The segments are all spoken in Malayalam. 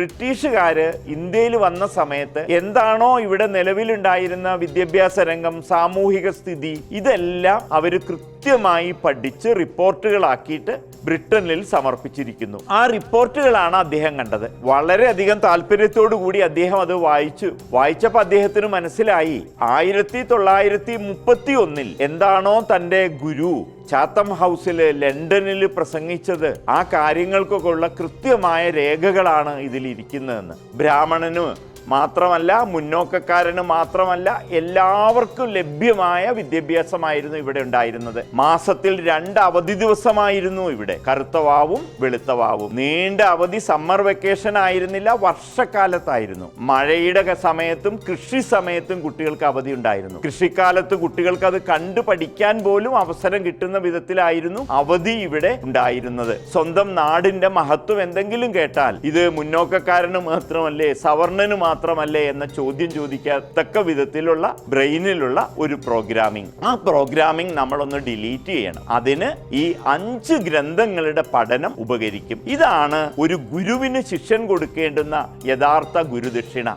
ബ്രിട്ടീഷുകാര് ഇന്ത്യയിൽ വന്ന സമയത്ത് എന്താണോ ഇവിടെ നിലവിലുണ്ടായിരുന്ന വിദ്യാഭ്യാസ രംഗം സാമൂഹിക സ്ഥിതി ഇതെല്ലാം അവർ കൃത്യമായി പഠിച്ച് റിപ്പോർട്ടുകളാക്കിയിട്ട് ബ്രിട്ടനിൽ സമർപ്പിച്ചിരിക്കുന്നു. ആ റിപ്പോർട്ടുകളാണ് അദ്ദേഹം കണ്ടത്. വളരെയധികം താല്പര്യത്തോടു കൂടി അദ്ദേഹം അത് വായിച്ചു. വായിച്ചപ്പോൾ അദ്ദേഹത്തിന് മനസ്സിലായി. ആയിരത്തി തൊള്ളായിരത്തി മുപ്പത്തി ഒന്നിൽ എന്താണോ തന്റെ ഗുരു ചാത്തം ഹൗസിൽ ലണ്ടനിൽ പ്രസംഗിച്ചത് ആ കാര്യങ്ങൾക്കൊക്കെ ഉള്ള കൃത്യമായ രേഖകളാണ് ഇതിൽ ഇരിക്കുന്നതെന്ന് ബ്രാഹ്മണന് മാത്രമല്ല മുന്നോക്കക്കാരന് മാത്രമല്ല എല്ലാവർക്കും ലഭ്യമായ വിദ്യാഭ്യാസമായിരുന്നു ഇവിടെ ഉണ്ടായിരുന്നത്. മാസത്തിൽ രണ്ട് അവധി ദിവസമായിരുന്നു ഇവിടെ. കറുത്തവാവും വെളുത്തവാവും നീണ്ട അവധി സമ്മർ വെക്കേഷൻ ആയിരുന്നില്ല വർഷക്കാലത്തായിരുന്നു. മഴയുടെ സമയത്തും കൃഷി സമയത്തും കുട്ടികൾക്ക് അവധി ഉണ്ടായിരുന്നു. കൃഷിക്കാലത്ത് കുട്ടികൾക്ക് അത് കണ്ടു പഠിക്കാൻ പോലും അവസരം കിട്ടുന്ന വിധത്തിലായിരുന്നു അവധി ഇവിടെ ഉണ്ടായിരുന്നത്. സ്വന്തം നാടിന്റെ മഹത്വം എന്തെങ്കിലും കേട്ടാൽ ഇത് മുന്നോക്കക്കാരന് മാത്രമല്ലേ സവർണന് മാത്രമല്ലേ എന്ന ചോദ്യം ചോദിക്കത്തക്ക വിധത്തിലുള്ള ബ്രെയിനിലുള്ള ഒരു പ്രോഗ്രാമിംഗ്. ആ പ്രോഗ്രാമിംഗ് നമ്മളൊന്ന് ഡിലീറ്റ് ചെയ്യണം. അതിന് ഈ അഞ്ച് ഗ്രന്ഥങ്ങളുടെ പഠനം ഉപകരിക്കും. ഇതാണ് ഒരു ഗുരുവിന് ശിക്ഷൻ കൊടുക്കേണ്ടുന്ന യഥാർത്ഥ ഗുരുദക്ഷിണ.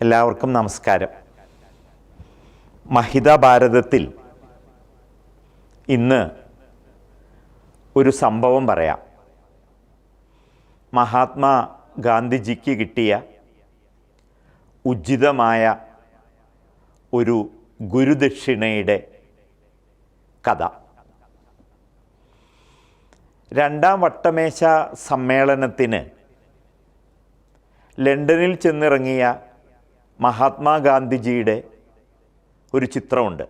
എല്ലാവർക്കും നമസ്കാരം. മഹിത ഭാരതത്തിൽ ഇന്ന് ഒരു സംഭവം പറയാം. മഹാത്മാ ഗാന്ധിജിക്ക് കിട്ടിയ ഉചിതമായ ഒരു ഗുരുദക്ഷിണയുടെ കഥ. രണ്ടാം വട്ടമേശ സമ്മേളനത്തിന് ലണ്ടനിൽ ചെന്നിറങ്ങിയ മഹാത്മാഗാന്ധിജിയുടെ ഒരു ചിത്രമുണ്ട്.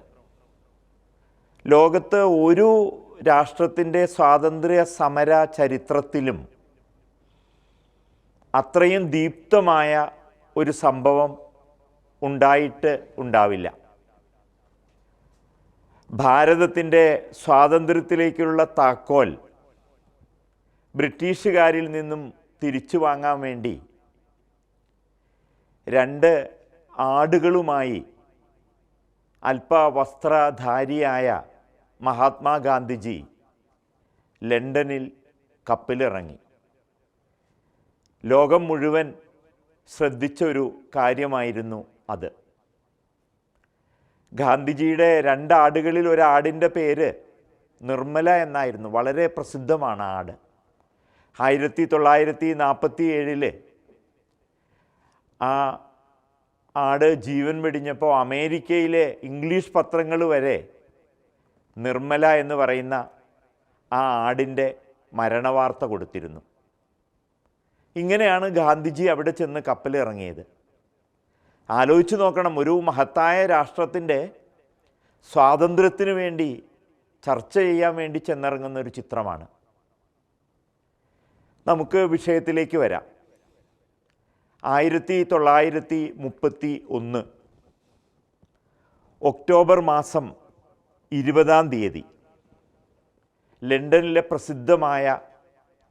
ലോകത്ത് ഒരു രാഷ്ട്രത്തിന്റെ സ്വാതന്ത്ര്യ സമര ചരിത്രത്തിലും അത്രയും ദീപ്തമായ ഒരു സംഭവം ഉണ്ടായിട്ട് ഉണ്ടാവില്ല. ഭാരതത്തിന്റെ സ്വാതന്ത്ര്യത്തിലേക്കുള്ള താക്കോൽ ബ്രിട്ടീഷുകാരിൽ നിന്നും തിരിച്ചു വാങ്ങാൻ വേണ്ടി രണ്ട് ആടുകളുമായി അല്പവസ്ത്രധാരിയായ മഹാത്മാഗാന്ധിജി ലണ്ടനിൽ കപ്പലിറങ്ങി. ലോകം മുഴുവൻ ശ്രദ്ധിച്ച ഒരു കാര്യമായിരുന്നു അത്. ഗാന്ധിജിയുടെ രണ്ടാടുകളിൽ ഒരാടിന്റെ പേര് നിർമ്മല എന്നായിരുന്നു. വളരെ പ്രസിദ്ധമാണ് ആട്. ആയിരത്തി തൊള്ളായിരത്തി നാൽപ്പത്തി ഏഴിൽ ആ ആട് ജീവൻ വെടിഞ്ഞപ്പോൾ അമേരിക്കയിലെ ഇംഗ്ലീഷ് പത്രങ്ങൾ വരെ നിർമ്മല എന്ന് പറയുന്ന ആ ആടിന്റെ മരണവാർത്ത കൊടുത്തിരുന്നു. ഇങ്ങനെയാണ് ഗാന്ധിജി അവിടെ ചെന്ന് കപ്പലിറങ്ങിയത്. ആലോചിച്ച് നോക്കണം ഒരു മഹത്തായ രാഷ്ട്രത്തിന്റെ സ്വാതന്ത്ര്യത്തിന് വേണ്ടി ചർച്ച ചെയ്യാൻ വേണ്ടി ചെന്നിറങ്ങുന്ന ഒരു ചിത്രമാണ്. നമുക്ക് വിഷയത്തിലേക്ക് വരാം. ആയിരത്തി തൊള്ളായിരത്തി മുപ്പത്തി ഒന്ന് ഒക്ടോബർ മാസം ഇരുപതാം തീയതി ലണ്ടനിലെ പ്രസിദ്ധമായ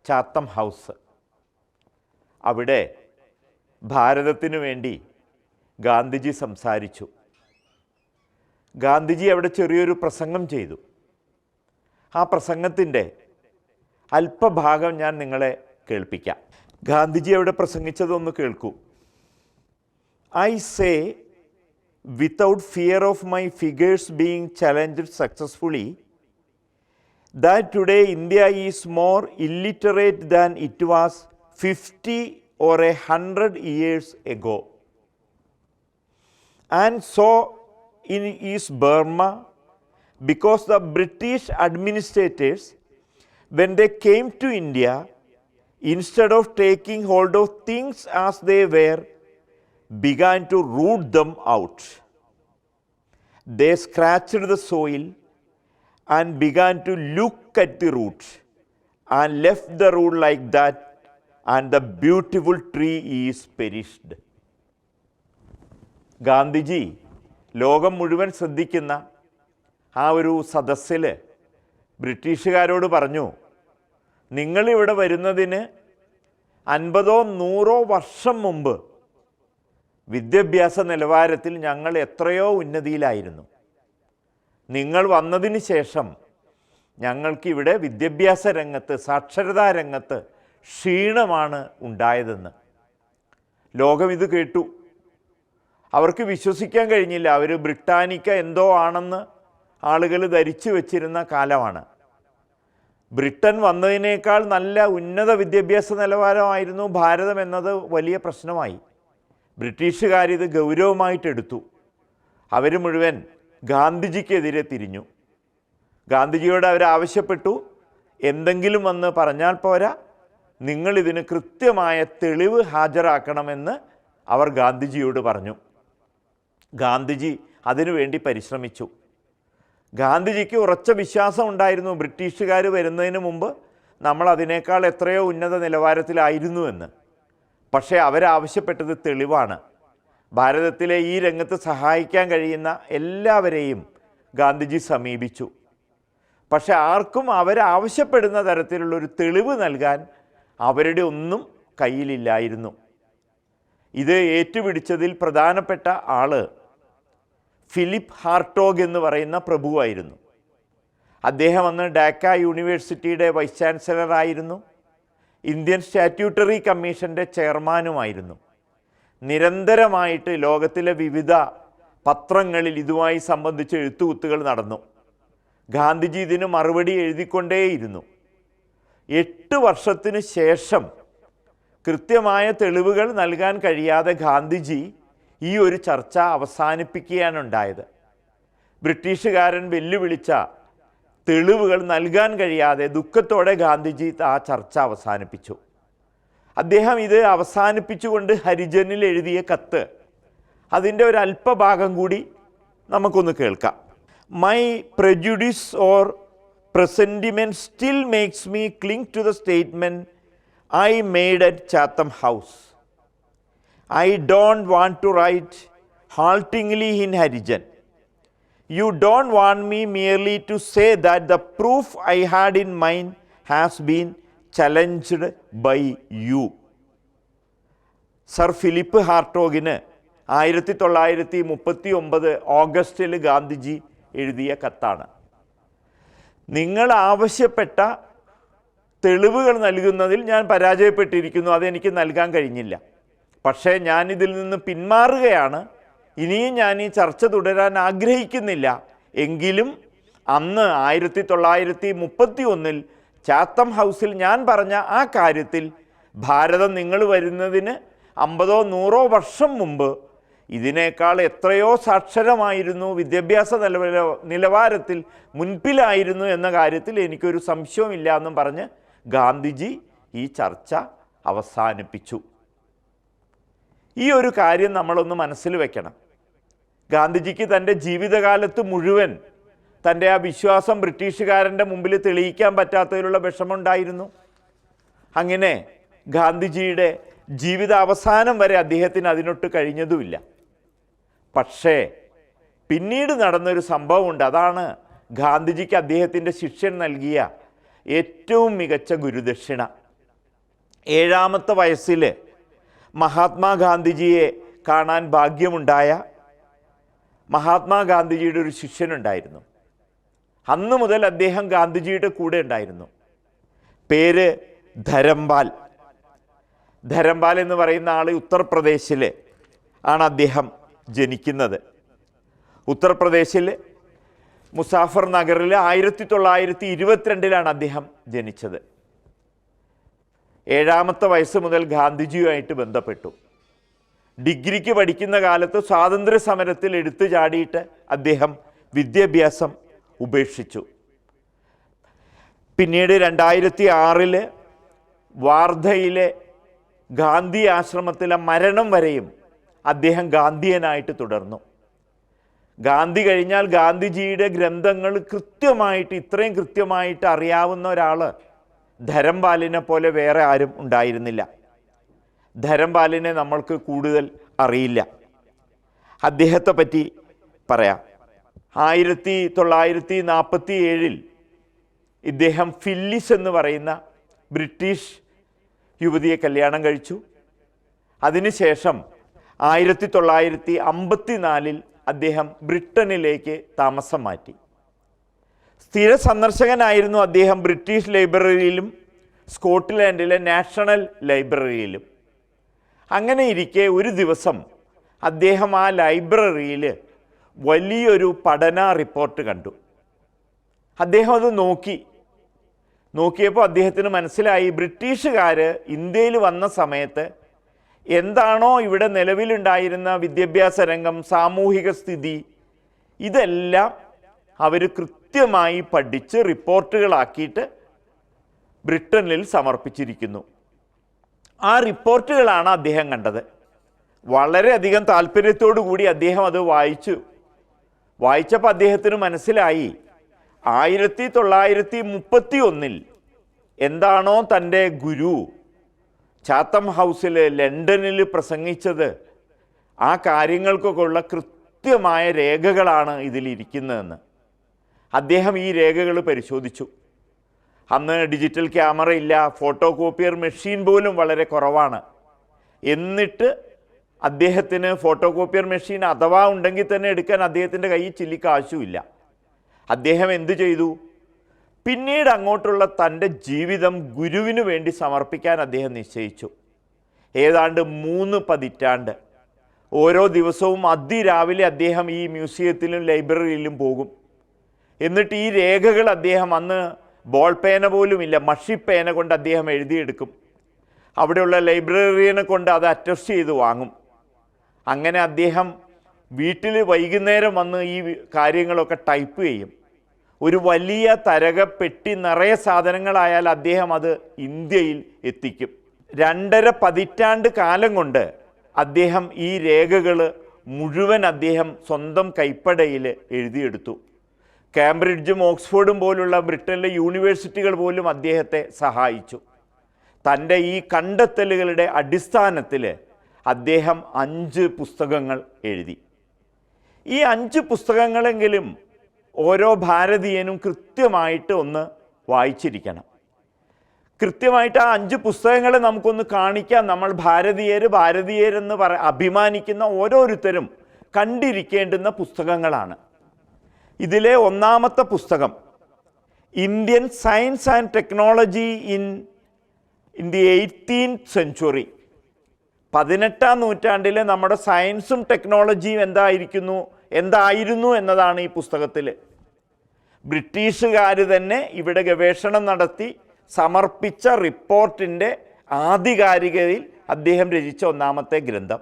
ചാത്തം ഹൗസ്. അവിടെ ഭാരതത്തിനു വേണ്ടി ഗാന്ധിജി സംസാരിച്ചു. ഗാന്ധിജി അവിടെ ചെറിയൊരു പ്രസംഗം ചെയ്തു. ആ പ്രസംഗത്തിന്റെ അല്പഭാഗം ഞാൻ നിങ്ങളെ കേൾപ്പിക്കാം. ഗാന്ധിജി അവിടെ പ്രസംഗിച്ചതൊന്ന് കേൾക്കൂ. I say without fear of my figures being challenged successfully that today India is more illiterate than it was 50 or a 100 years ago. And so in East Burma because the British administrators, when they came to India, instead of taking hold of things as they were, began to root them out. They scratched the soil and began to look at the root and left the root like that, and the beautiful tree is perished Gandhiji ലോകം മുഴുവൻ ശ്രദ്ധിക്കുന്ന ആ ഒരു സദസ്സിൽ ബ്രിട്ടീഷുകാരോട് പറഞ്ഞു നിങ്ങളിവിടെ വരുന്നതിന് അൻപതോ നൂറോ വർഷം മുമ്പ് വിദ്യാഭ്യാസ നിലവാരത്തിൽ ഞങ്ങൾ എത്രയോ ഉന്നതിയിലായിരുന്നു. നിങ്ങൾ വന്നതിന് ശേഷം ഞങ്ങൾക്കിവിടെ വിദ്യാഭ്യാസ രംഗത്ത് സാക്ഷരതാ രംഗത്ത് ക്ഷീണമാണ് ഉണ്ടായതെന്ന്. ലോകം ഇത് കേട്ടു. അവർക്ക് വിശ്വസിക്കാൻ കഴിഞ്ഞില്ല. അവർ ബ്രിട്ടാനിക്ക എന്തോ ആണെന്ന് ആളുകൾ ധരിച്ചു വച്ചിരുന്ന കാലമാണ്. ബ്രിട്ടൻ വന്നതിനേക്കാൾ നല്ല ഉന്നത വിദ്യാഭ്യാസ നിലവാരമായിരുന്നു ഭാരതം എന്നത് വലിയ പ്രശ്നമായി. ബ്രിട്ടീഷുകാരിത് ഗൗരവമായിട്ടെടുത്തു അവർ മുഴുവൻ ഗാന്ധിജിക്കെതിരെ തിരിഞ്ഞു. ഗാന്ധിജിയോട് അവർ ആവശ്യപ്പെട്ടു. എന്തെങ്കിലും വന്ന് പറഞ്ഞാൽ പോരാ. നിങ്ങളിതിന് കൃത്യമായ തെളിവ് ഹാജരാക്കണമെന്ന് അവർ ഗാന്ധിജിയോട് പറഞ്ഞു. ഗാന്ധിജി അതിനുവേണ്ടി പരിശ്രമിച്ചു. ഗാന്ധിജിക്ക് ഉറച്ച വിശ്വാസം ഉണ്ടായിരുന്നു ബ്രിട്ടീഷുകാർ വരുന്നതിന് മുമ്പ് നമ്മൾ അതിനേക്കാൾ എത്രയോ ഉന്നത നിലവാരത്തിലായിരുന്നു എന്ന്. പക്ഷേ അവരാവശ്യപ്പെട്ടത് തെളിവാണ്. ഭാരതത്തിലെ ഈ രംഗത്ത് സഹായിക്കാൻ കഴിയുന്ന എല്ലാവരെയും ഗാന്ധിജി സമീപിച്ചു. പക്ഷെ ആർക്കും അവരാവശ്യപ്പെടുന്ന തരത്തിലുള്ളൊരു തെളിവ് നൽകാൻ അവരുടെ ഒന്നും കയ്യിലില്ലായിരുന്നു. ഇത് ഏറ്റുപിടിച്ചതിൽ പ്രധാനപ്പെട്ട ആൾ ഫിലിപ്പ് ഹാർട്ടോഗ് എന്ന് പറയുന്ന പ്രഭുവായിരുന്നു. അദ്ദേഹം അന്ന് ഡാക്ക യൂണിവേഴ്സിറ്റിയുടെ വൈസ് ചാൻസലറായിരുന്നു ഇന്ത്യൻ സ്റ്റാറ്റ്യൂട്ടറി കമ്മീഷന്റെ ചെയർമാനുമായിരുന്നു. നിരന്തരമായിട്ട് ലോകത്തിലെ വിവിധ പത്രങ്ങളിൽ ഇതുമായി സംബന്ധിച്ച് എഴുത്തുകുത്തുകൾ നടന്നു. ഗാന്ധിജി ഇതിന് മറുപടി എഴുതിക്കൊണ്ടേയിരുന്നു. എട്ട് വർഷത്തിന് ശേഷം കൃത്യമായ തെളിവുകൾ നൽകാൻ കഴിയാതെ ഗാന്ധിജി ഈ ഒരു ചർച്ച അവസാനിപ്പിക്കുകയാണുണ്ടായത്. ബ്രിട്ടീഷുകാരൻ വെല്ലുവിളിച്ച തെളിവുകൾ നൽകാൻ കഴിയാതെ ദുഃഖത്തോടെ ഗാന്ധിജി ആ ചർച്ച അവസാനിപ്പിച്ചു. അദ്ദേഹം ഇത് അവസാനിപ്പിച്ചുകൊണ്ട് ഹരിജനിൽ എഴുതിയ കത്ത്. അതിന്റെ ഒരു അല്പഭാഗം കൂടി നമുക്കൊന്ന് കേൾക്കാം. My prejudice or presentiment still makes me cling to the statement I made at Chatham House. I don't want to write haltingly in Harijan. You don't want me merely to say that the proof I had in mind has been challenged by you. Sir Philip ഹാർട്ടോഗിന് ആയിരത്തി തൊള്ളായിരത്തി മുപ്പത്തി ഒമ്പത് ഓഗസ്റ്റിൽ ഗാന്ധിജി എഴുതിയ കത്താണ് നിങ്ങൾ ആവശ്യപ്പെട്ട തെളിവുകൾ നൽകുന്നതിൽ ഞാൻ പരാജയപ്പെട്ടിരിക്കുന്നു. അതെനിക്ക് നൽകാൻ കഴിഞ്ഞില്ല. പക്ഷേ ഞാൻ ഇതിൽ നിന്ന് പിന്മാറുകയാണ്. ഇനിയും ഞാൻ ഈ ചർച്ച തുടരാൻ ആഗ്രഹിക്കുന്നില്ല. എങ്കിലും അന്ന് ആയിരത്തി തൊള്ളായിരത്തി മുപ്പത്തി ഒന്നിൽ ചാത്തം ഹൗസിൽ ഞാൻ പറഞ്ഞ ആ കാര്യത്തിൽ ഭാരതം നിങ്ങൾ വരുന്നതിന് അമ്പതോ നൂറോ വർഷം മുമ്പ് ഇതിനേക്കാൾ എത്രയോ സാക്ഷരമായിരുന്നു വിദ്യാഭ്യാസ നിലവില നിലവാരത്തിൽ മുൻപിലായിരുന്നു എന്ന കാര്യത്തിൽ എനിക്കൊരു സംശയമില്ല എന്നും പറഞ്ഞ് ഗാന്ധിജി ഈ ചർച്ച അവസാനിപ്പിച്ചു. ഈ ഒരു കാര്യം നമ്മളൊന്ന് മനസ്സിൽ വെക്കണം. ഗാന്ധിജിക്ക് തന്റെ ജീവിതകാലത്ത് മുഴുവൻ തന്റെ ആ വിശ്വാസം ബ്രിട്ടീഷുകാരന്റെ മുമ്പിൽ തെളിയിക്കാൻ പറ്റാത്തതിലുള്ള വിഷമമുണ്ടായിരുന്നു. അങ്ങനെ ഗാന്ധിജിയുടെ ജീവിത അവസാനം വരെ അദ്ദേഹത്തിന് അതിനൊട്ട് കഴിഞ്ഞതുമില്ല. പക്ഷേ പിന്നീട് നടന്നൊരു സംഭവമുണ്ട്. അതാണ് ഗാന്ധിജിക്ക് അദ്ദേഹത്തിന്റെ ശിഷ്യൻ നൽകിയ ഏറ്റവും മികച്ച ഗുരുദക്ഷിണ. ഏഴാമത്തെ വയസ്സിൽ മഹാത്മാഗാന്ധിജിയെ കാണാൻ ഭാഗ്യമുണ്ടായ മഹാത്മാഗാന്ധിജിയുടെ ഒരു ശിഷ്യനുണ്ടായിരുന്നു. അന്ന് മുതൽ അദ്ദേഹം ഗാന്ധിജിയുടെ കൂടെ ഉണ്ടായിരുന്നു. പേര് ധരംപാൽ ധരംപാൽ എന്ന് പറയുന്ന ആൾ ഉത്തർപ്രദേശിൽ ആണ് അദ്ദേഹം. ജനിക്കുന്നത്. ഉത്തർപ്രദേശിൽ മുസാഫർ നഗറിൽ ആയിരത്തി തൊള്ളായിരത്തി ഇരുപത്തിരണ്ടിലാണ് അദ്ദേഹം ജനിച്ചത്. ഏഴാമത്തെ വയസ്സ് മുതൽ ഗാന്ധിജിയുമായിട്ട് ബന്ധപ്പെട്ടു. ഡിഗ്രിക്ക് പഠിക്കുന്ന കാലത്ത് സ്വാതന്ത്ര്യ സമരത്തിൽ എടുത്തു ചാടിയിട്ട് അദ്ദേഹം വിദ്യാഭ്യാസം ഉപേക്ഷിച്ചു. പിന്നീട് രണ്ടായിരത്തി ആറിൽ വാർധയിലെ ഗാന്ധി ആശ്രമത്തിലെ മരണം വരെയും അദ്ദേഹം ഗാന്ധിയനായിട്ട് തുടർന്നു. ഗാന്ധി കഴിഞ്ഞാൽ ഗാന്ധിജിയുടെ ഗ്രന്ഥങ്ങൾ കൃത്യമായിട്ട് ഇത്രയും കൃത്യമായിട്ട് അറിയാവുന്ന ഒരാൾ ധരംപാലിനെ പോലെ വേറെ ആരും ഉണ്ടായിരുന്നില്ല. ധരംപാലിനെ നമ്മൾക്ക് കൂടുതൽ അറിയില്ല. അദ്ദേഹത്തെ പറ്റി പറയാം. ആയിരത്തി തൊള്ളായിരത്തി നാൽപ്പത്തി ഏഴിൽ ഇദ്ദേഹം ഫില്ലിസ് എന്ന് പറയുന്ന ബ്രിട്ടീഷ് യുവതിയെ കല്യാണം കഴിച്ചു. അതിനുശേഷം ആയിരത്തി തൊള്ളായിരത്തി അമ്പത്തി നാലിൽ അദ്ദേഹം ബ്രിട്ടനിലേക്ക് താമസം മാറ്റി. സ്ഥിര സന്ദർശകനായിരുന്നു അദ്ദേഹം ബ്രിട്ടീഷ് ലൈബ്രറിയിലും സ്കോട്ട്ലാൻഡിലെ നാഷണൽ ലൈബ്രറിയിലും. അങ്ങനെ ഇരിക്കെ ഒരു ദിവസം അദ്ദേഹം ആ ലൈബ്രറിയിൽ വലിയൊരു പഠന റിപ്പോർട്ട് കണ്ടു. അദ്ദേഹം അത് നോക്കി. നോക്കിയപ്പോൾ അദ്ദേഹത്തിന് മനസ്സിലായി ബ്രിട്ടീഷുകാർ ഇന്ത്യയിൽ വന്ന സമയത്ത് എന്താണോ ഇവിടെ നിലവിലുണ്ടായിരുന്ന വിദ്യാഭ്യാസ രംഗം സാമൂഹിക സ്ഥിതി ഇതെല്ലാം അവർ കൃത്യമായി പഠിച്ച് റിപ്പോർട്ടുകളാക്കിയിട്ട് ബ്രിട്ടനിൽ സമർപ്പിച്ചിരിക്കുന്നു. ആ റിപ്പോർട്ടുകളാണ് അദ്ദേഹം കണ്ടത്. വളരെയധികം താല്പര്യത്തോടു കൂടി അദ്ദേഹം അത് വായിച്ചു. വായിച്ചപ്പോൾ അദ്ദേഹത്തിന് മനസ്സിലായി ആയിരത്തി തൊള്ളായിരത്തി മുപ്പത്തി ഒന്നിൽ എന്താണോ തന്റെ ഗുരു ചാത്തം ഹൗസിൽ ലണ്ടനിൽ പ്രസംഗിച്ചത് ആ കാര്യങ്ങൾക്കൊക്കെ ഉള്ള കൃത്യമായ രേഖകളാണ് ഇതിലിരിക്കുന്നതെന്ന്. അദ്ദേഹം ഈ രേഖകൾ പരിശോധിച്ചു. അന്ന് ഡിജിറ്റൽ ക്യാമറ ഇല്ല ഫോട്ടോ കോപ്പിയർ മെഷീൻ പോലും വളരെ കുറവാണ്. എന്നിട്ട് അദ്ദേഹത്തിന് ഫോട്ടോ കോപ്പിയർ മെഷീൻ അഥവാ ഉണ്ടെങ്കിൽ തന്നെ എടുക്കാൻ അദ്ദേഹത്തിന്റെ കയ്യിൽ ചില്ലിക്കാശുമില്ല അദ്ദേഹം എന്തു ചെയ്തു? പിന്നീട് അങ്ങോട്ടുള്ള തന്റെ ജീവിതം ഗുരുവിനു വേണ്ടി സമർപ്പിക്കാൻ അദ്ദേഹം നിശ്ചയിച്ചു. ഏതാണ്ട് മൂന്ന് പതിറ്റാണ്ട്. ഓരോ ദിവസവും അതിരാവിലെ അദ്ദേഹം ഈ മ്യൂസിയത്തിലും ലൈബ്രറിയിലും പോകും. എന്നിട്ട് ഈ രേഖകൾ അദ്ദേഹം അന്ന് ബോൾ പേന പോലുമില്ല മഷിപ്പേന കൊണ്ട് അദ്ദേഹം എഴുതിയെടുക്കും. അവിടെയുള്ള ലൈബ്രറിയനെ കൊണ്ട് അത് അറ്റസ്റ്റ് ചെയ്ത് വാങ്ങും. അങ്ങനെ അദ്ദേഹം വീട്ടിൽ വൈകുന്നേരം വന്ന് ഈ കാര്യങ്ങളൊക്കെ ടൈപ്പ് ചെയ്യും. ഒരു വലിയ തരക പെട്ടി നിറയെ സാധനങ്ങളായാൽ അദ്ദേഹം അത് ഇന്ത്യയിൽ എത്തിക്കും. രണ്ടര പതിറ്റാണ്ട് കാലം കൊണ്ട് അദ്ദേഹം ഈ രേഖകൾ മുഴുവൻ അദ്ദേഹം സ്വന്തം കൈപ്പടയിൽ എഴുതിയെടുത്തു. കാംബ്രിഡ്ജും ഓക്സ്ഫോർഡും പോലുള്ള ബ്രിട്ടനിലെ യൂണിവേഴ്സിറ്റികൾ പോലും അദ്ദേഹത്തെ സഹായിച്ചു. തന്റെ ഈ കണ്ടെത്തലുകളുടെ അടിസ്ഥാനത്തിൽ അദ്ദേഹം അഞ്ച് പുസ്തകങ്ങൾ എഴുതി. ഈ അഞ്ച് പുസ്തകങ്ങളെങ്കിലും ഓരോ ഭാരതീയനും കൃത്യമായിട്ട് ഒന്ന് വായിച്ചിരിക്കണം. കൃത്യമായിട്ട് ആ അഞ്ച് പുസ്തകങ്ങളെ നമുക്കൊന്ന് കാണിക്കാം. നമ്മൾ ഭാരതീയർ ഭാരതീയരെന്ന് പറ അഭിമാനിക്കുന്ന ഓരോരുത്തരും കണ്ടിരിക്കേണ്ടുന്ന പുസ്തകങ്ങളാണ്. ഇതിലെ ഒന്നാമത്തെ പുസ്തകം Indian science and technology in in the eighteenth century. പതിനെട്ടാം നൂറ്റാണ്ടിലെ നമ്മുടെ സയൻസും ടെക്നോളജിയും എന്തായിരിക്കുന്നു എന്തായിരുന്നു എന്നതാണ് ഈ പുസ്തകത്തിൽ ബ്രിട്ടീഷുകാർ തന്നെ ഇവിടെ ഗവേഷണം നടത്തി സമർപ്പിച്ച റിപ്പോർട്ടിന്റെ ആധികാരികതയിൽ അദ്ദേഹം രചിച്ച ഒന്നാമത്തെ ഗ്രന്ഥം.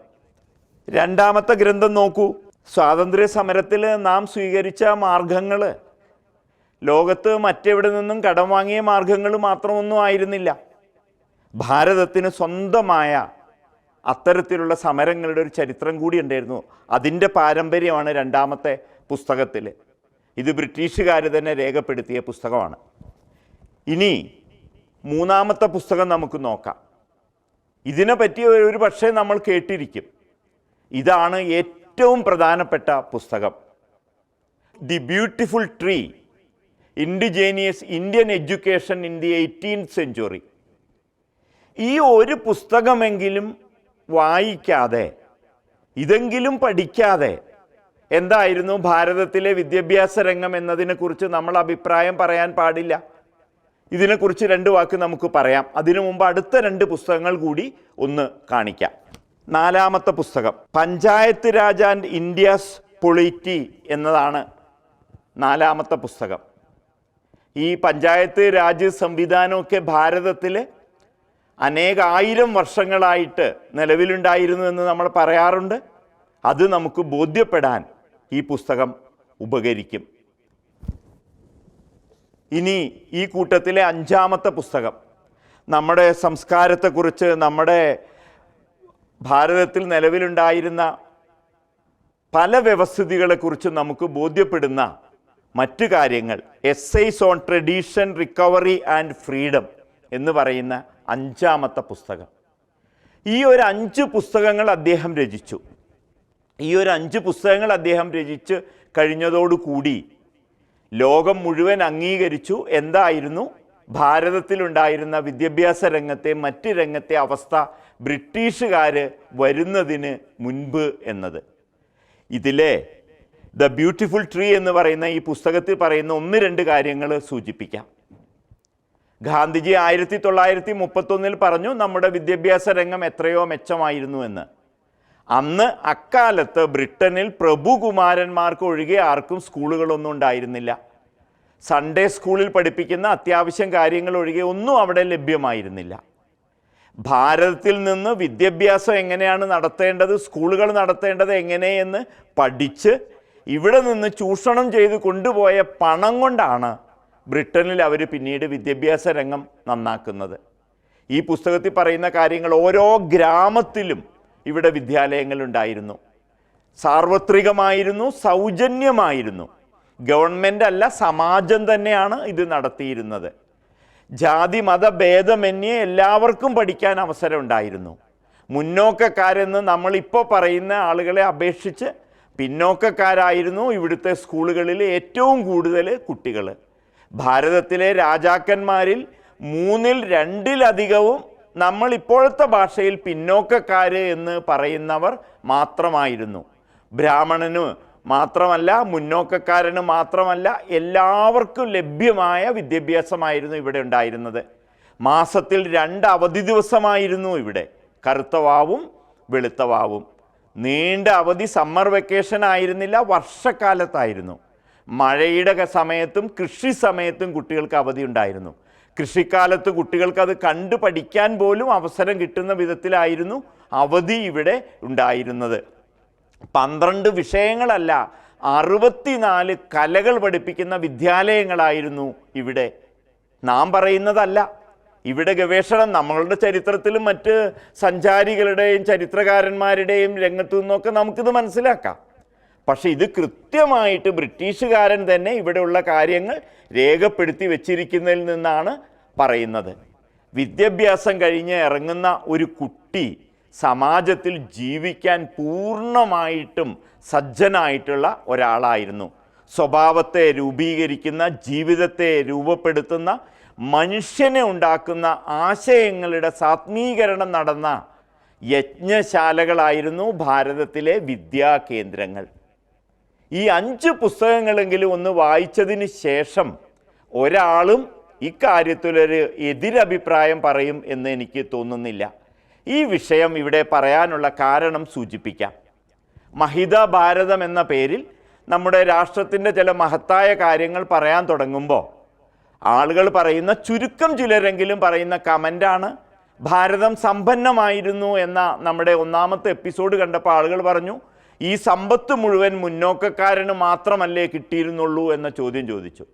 രണ്ടാമത്തെ ഗ്രന്ഥം നോക്കൂ. സ്വാതന്ത്ര്യ സമരത്തിൽ നാം സ്വീകരിച്ച മാർഗങ്ങൾ ലോകത്ത് മറ്റെവിടെ നിന്നും കടം വാങ്ങിയ മാർഗങ്ങൾ മാത്രമൊന്നും ആയിരുന്നില്ല. ഭാരതത്തിന് സ്വന്തമായ അത്തരത്തിലുള്ള സമരങ്ങളുടെ ഒരു ചരിത്രം കൂടി ഉണ്ടായിരുന്നു. അതിന്റെ പാരമ്പര്യമാണ് രണ്ടാമത്തെ പുസ്തകത്തിൽ ഇത് ബ്രിട്ടീഷുകാർ തന്നെ രേഖപ്പെടുത്തിയ പുസ്തകമാണ്. ഇനി മൂന്നാമത്തെ പുസ്തകം നമുക്ക് നോക്കാം. ഇതിനെ പറ്റി ഒരു പക്ഷേ നമ്മൾ കേട്ടിരിക്കും. ഇതാണ് ഏറ്റവും പ്രധാനപ്പെട്ട പുസ്തകം. The beautiful tree indigenous Indian education in the eighteenth century. ഈ ഒരു പുസ്തകമെങ്കിലും വായിക്കാതെ ഇതെങ്കിലും പഠിക്കാതെ എന്തായിരുന്നു ഭാരതത്തിലെ വിദ്യാഭ്യാസ രംഗം എന്നതിനെക്കുറിച്ച് നമ്മൾ അഭിപ്രായം പറയാൻ പാടില്ല. ഇതിനെക്കുറിച്ച് രണ്ട് വാക്ക് നമുക്ക് പറയാം. അതിനു മുമ്പ് അടുത്ത രണ്ട് പുസ്തകങ്ങൾ കൂടി ഒന്ന് കാണിക്കാം. നാലാമത്തെ പുസ്തകം panchayat raj and India's polity എന്നതാണ് നാലാമത്തെ പുസ്തകം. ഈ പഞ്ചായത്ത് രാജ് സംവിധാനമൊക്കെ ഭാരതത്തിൽ അനേകായിരം വർഷങ്ങളായിട്ട് നിലവിലുണ്ടായിരുന്നു എന്ന് നമ്മൾ പറയാറുണ്ട്. അത് നമുക്ക് ബോധ്യപ്പെടാൻ ഈ പുസ്തകം ഉപകരിക്കും. ഇനി ഈ കൂട്ടത്തിലെ അഞ്ചാമത്തെ പുസ്തകം. നമ്മുടെ സംസ്കാരത്തെക്കുറിച്ച് നമ്മുടെ ഭാരതത്തിൽ നിലവിലുണ്ടായിരുന്ന പല വ്യവസ്ഥിതികളെക്കുറിച്ച് നമുക്ക് ബോധ്യപ്പെടുന്ന മറ്റു കാര്യങ്ങൾ. Essays on tradition recovery and freedom എന്ന് പറയുന്ന അഞ്ചാമത്തെ പുസ്തകം. ഈ ഒരു അഞ്ച് പുസ്തകങ്ങൾ അദ്ദേഹം രചിച്ചു. ഈ ഒരു അഞ്ച് പുസ്തകങ്ങൾ അദ്ദേഹം രചിച്ച് കഴിഞ്ഞതോടുകൂടി ലോകം മുഴുവൻ അംഗീകരിച്ചു. എന്തായിരുന്നു? ഭാരതത്തിലുണ്ടായിരുന്ന വിദ്യാഭ്യാസ രംഗത്തെ മറ്റ് രംഗത്തെ അവസ്ഥ ബ്രിട്ടീഷുകാർ വരുന്നതിന് മുൻപ് എന്നത്. ഇതിലെ ദ ബ്യൂട്ടിഫുൾ ട്രീ എന്ന് പറയുന്ന ഈ പുസ്തകത്തിൽ പറയുന്ന ഒന്ന് രണ്ട് കാര്യങ്ങൾ സൂചിപ്പിക്കാം. ഗാന്ധിജി ആയിരത്തി തൊള്ളായിരത്തി മുപ്പത്തൊന്നിൽ പറഞ്ഞു നമ്മുടെ വിദ്യാഭ്യാസ രംഗം എത്രയോ മെച്ചമായിരുന്നു എന്ന്. അന്ന് അക്കാലത്ത് ബ്രിട്ടനിൽ പ്രഭുകുമാരന്മാർക്ക് ഒഴികെ ആർക്കും സ്കൂളുകളൊന്നും ഉണ്ടായിരുന്നില്ല. സൺഡേ സ്കൂളിൽ പഠിപ്പിക്കുന്ന അത്യാവശ്യം കാര്യങ്ങൾ ഒഴികെ ഒന്നും അവിടെ ലഭ്യമായിരുന്നില്ല. ഭാരതത്തിൽ നിന്ന് വിദ്യാഭ്യാസം എങ്ങനെയാണ് നടത്തേണ്ടത് സ്കൂളുകൾ നടത്തേണ്ടത് എങ്ങനെയെന്ന് പഠിച്ച് ഇവിടെ നിന്ന് ചൂഷണം ചെയ്ത് കൊണ്ടുപോയ പണം കൊണ്ടാണ് ബ്രിട്ടനിൽ അവർ പിന്നീട് വിദ്യാഭ്യാസ രംഗം നന്നാക്കുന്നത്. ഈ പുസ്തകത്തിൽ പറയുന്ന കാര്യങ്ങൾ ഓരോ ഗ്രാമത്തിലും ഇവിടെ വിദ്യാലയങ്ങളുണ്ടായിരുന്നു. സാർവത്രികമായിരുന്നു സൗജന്യമായിരുന്നു. ഗവൺമെന്റ് അല്ല സമാജം തന്നെയാണ് ഇത് നടത്തിയിരുന്നത്. ജാതി മത ഭേദമന്യേ എല്ലാവർക്കും പഠിക്കാൻ അവസരം ഉണ്ടായിരുന്നു മുന്നോക്കക്കാരെന്ന് നമ്മളിപ്പോൾ പറയുന്ന ആളുകളെ അപേക്ഷിച്ച് പിന്നോക്കക്കാരായിരുന്നു ഇവിടുത്തെ സ്കൂളുകളിൽ ഏറ്റവും കൂടുതൽ കുട്ടികൾ ഭാരതത്തിലെ രാജാക്കന്മാരിൽ മൂന്നിൽ രണ്ടിലധികവും നമ്മൾ ഇപ്പോഴത്തെ ഭാഷയിൽ പിന്നോക്കക്കാർ എന്ന് പറയുന്നവർ മാത്രമായിരുന്നു. ബ്രാഹ്മണന് മാത്രമല്ല മുന്നോക്കക്കാരന് മാത്രമല്ല എല്ലാവർക്കും ലഭ്യമായ വിദ്യാഭ്യാസമായിരുന്നു ഇവിടെ ഉണ്ടായിരുന്നത്. മാസത്തിൽ രണ്ട് അവധി ദിവസമായിരുന്നു ഇവിടെ. കറുത്തവാവും വെളുത്തവാവും നീണ്ട അവധി സമ്മർ വെക്കേഷൻ ആയിരുന്നില്ല വർഷക്കാലത്തായിരുന്നു. മഴയുടെ സമയത്തും കൃഷി സമയത്തും കുട്ടികൾക്ക് അവധി ഉണ്ടായിരുന്നു. കൃഷിക്കാലത്ത് കുട്ടികൾക്ക് അത് കണ്ടു പഠിക്കാൻ പോലും അവസരം കിട്ടുന്ന വിധത്തിലായിരുന്നു അവധി ഇവിടെ ഉണ്ടായിരുന്നത്. പന്ത്രണ്ട് വിഷയങ്ങളല്ല അറുപത്തിനാല് കലകൾ പഠിപ്പിക്കുന്ന വിദ്യാലയങ്ങളായിരുന്നു ഇവിടെ. നാം പറയുന്നതല്ല ഇവിടെ ഗവേഷണം നമ്മളുടെ ചരിത്രത്തിലും മറ്റ് സഞ്ചാരികളുടെയും ചരിത്രകാരന്മാരുടെയും രംഗത്തു നിന്നൊക്കെ നമുക്കിത് മനസ്സിലാക്കാം. പക്ഷേ ഇത് കൃത്യമായിട്ട് ബ്രിട്ടീഷുകാരൻ തന്നെ ഇവിടെയുള്ള കാര്യങ്ങൾ രേഖപ്പെടുത്തി വെച്ചിരിക്കുന്നതിൽ നിന്നാണ് പറയുന്നത്. വിദ്യാഭ്യാസം കഴിഞ്ഞ് ഇറങ്ങുന്ന ഒരു കുട്ടി സമാജത്തിൽ ജീവിക്കാൻ പൂർണമായിട്ടും സജ്ജനായിട്ടുള്ള ഒരാളായിരുന്നു. സ്വഭാവത്തെ രൂപീകരിക്കുന്ന ജീവിതത്തെ രൂപപ്പെടുത്തുന്ന മനുഷ്യനെ ഉണ്ടാക്കുന്ന ആശയങ്ങളുടെ സാത്മീകരണം നടന്ന യജ്ഞശാലകളായിരുന്നു ഭാരതത്തിലെ വിദ്യാകേന്ദ്രങ്ങൾ ഈ അഞ്ച് പുസ്തകങ്ങളെങ്കിലും ഒന്ന് വായിച്ചതിന് ശേഷം ഒരാളും ഇക്കാര്യത്തിലൊരു എതിരഭിപ്രായം പറയും എന്ന് എനിക്ക് തോന്നുന്നില്ല. ഈ വിഷയം ഇവിടെ പറയാനുള്ള കാരണം സൂചിപ്പിക്കാം. മഹിത ഭാരതം എന്ന പേരിൽ നമ്മുടെ രാഷ്ട്രത്തിന്റെ ചില മഹത്തായ കാര്യങ്ങൾ പറയാൻ തുടങ്ങുമ്പോൾ ആളുകൾ പറയുന്ന ചുരുക്കം ചിലരെങ്കിലും പറയുന്ന കമന്റാണ് ഭാരതം സമ്പന്നമായിരുന്നു എന്ന നമ്മുടെ ഒന്നാമത്തെ എപ്പിസോഡ് കണ്ടപ്പോൾ ആളുകൾ പറഞ്ഞു ഈ സമ്പത്ത് മുഴുവൻ മുന്നോക്കക്കാരന് മാത്രമല്ലേ കിട്ടിയിരുന്നുള്ളൂ എന്ന ചോദ്യം ചോദിച്ചു.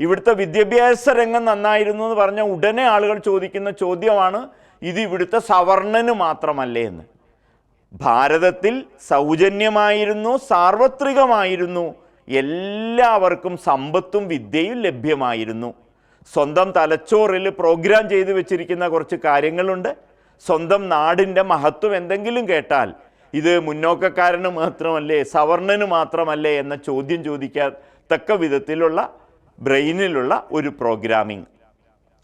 ഇവിടുത്തെ വിദ്യാഭ്യാസ രംഗം നന്നായിരുന്നു എന്ന് പറഞ്ഞ ഉടനെ ആളുകൾ ചോദിക്കുന്ന ചോദ്യമാണ് ഇത് ഇവിടുത്തെ സവർണന് മാത്രമല്ലേ എന്ന്. ഭാരതത്തിൽ സൗജന്യമായിരുന്നു സാർവത്രികമായിരുന്നു എല്ലാവർക്കും സമ്പത്തും വിദ്യയും ലഭ്യമായിരുന്നു. സ്വന്തം തലച്ചോറിൽ പ്രോഗ്രാം ചെയ്തു വെച്ചിരിക്കുന്ന കുറച്ച് കാര്യങ്ങളുണ്ട്. സ്വന്തം നാടിന്റെ മഹത്വം എന്തെങ്കിലും കേട്ടാൽ ഇത് മുന്നോക്കക്കാരന് മാത്രമല്ലേ സവർണന് മാത്രമല്ലേ എന്ന ചോദ്യം ചോദിക്കാൻ തക്ക വിധത്തിലുള്ള ബ്രെയിനിലുള്ള ഒരു പ്രോഗ്രാമിംഗ്.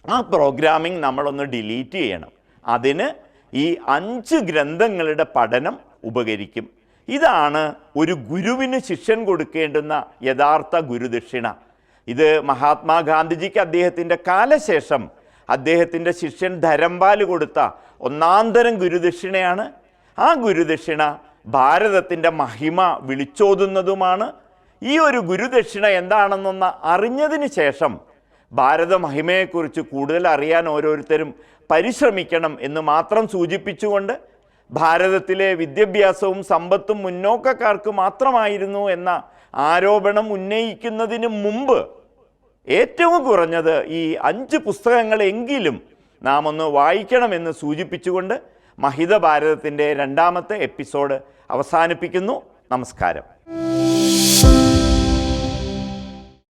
ആ പ്രോഗ്രാമിംഗ് നമ്മളൊന്ന് ഡിലീറ്റ് ചെയ്യണം. അതിന് ഈ അഞ്ച് ഗ്രന്ഥങ്ങളുടെ പഠനം ഉപകരിക്കും. ഇതാണ് ഒരു ഗുരുവിന് ശിഷ്യൻ കൊടുക്കേണ്ടുന്ന യഥാർത്ഥ ഗുരുദക്ഷിണ. ഇത് മഹാത്മാഗാന്ധിജിക്ക് അദ്ദേഹത്തിന്റെ കാലശേഷം അദ്ദേഹത്തിന്റെ ശിഷ്യൻ ധരംപാൽ കൊടുത്ത ഒന്നാന്തരം ഗുരുദക്ഷിണയാണ് ആ ഗുരുദക്ഷിണ ഭാരതത്തിന്റെ മഹിമ വിളിച്ചോതുന്നതുമാണ്. ഈ ഒരു ഗുരുദക്ഷിണ എന്താണെന്നൊന്ന് അറിഞ്ഞതിന് ശേഷം ഭാരത മഹിമയെക്കുറിച്ച് കൂടുതൽ അറിയാൻ ഓരോരുത്തരും പരിശ്രമിക്കണം എന്ന് മാത്രം സൂചിപ്പിച്ചുകൊണ്ട് ഭാരതത്തിലെ വിദ്യാഭ്യാസവും സമ്പത്തും മുന്നോക്കക്കാർക്ക് മാത്രമായിരുന്നു എന്ന ആരോപണം ഉന്നയിക്കുന്നതിന് മുമ്പ് ഏറ്റവും കുറഞ്ഞത് ഈ അഞ്ച് പുസ്തകങ്ങളെങ്കിലും നാം ഒന്ന് വായിക്കണമെന്ന് സൂചിപ്പിച്ചുകൊണ്ട് മഹിത ഭാരതത്തിന്റെ രണ്ടാമത്തെ എപ്പിസോഡ് അവസാനിപ്പിക്കുന്നു. നമസ്കാരം.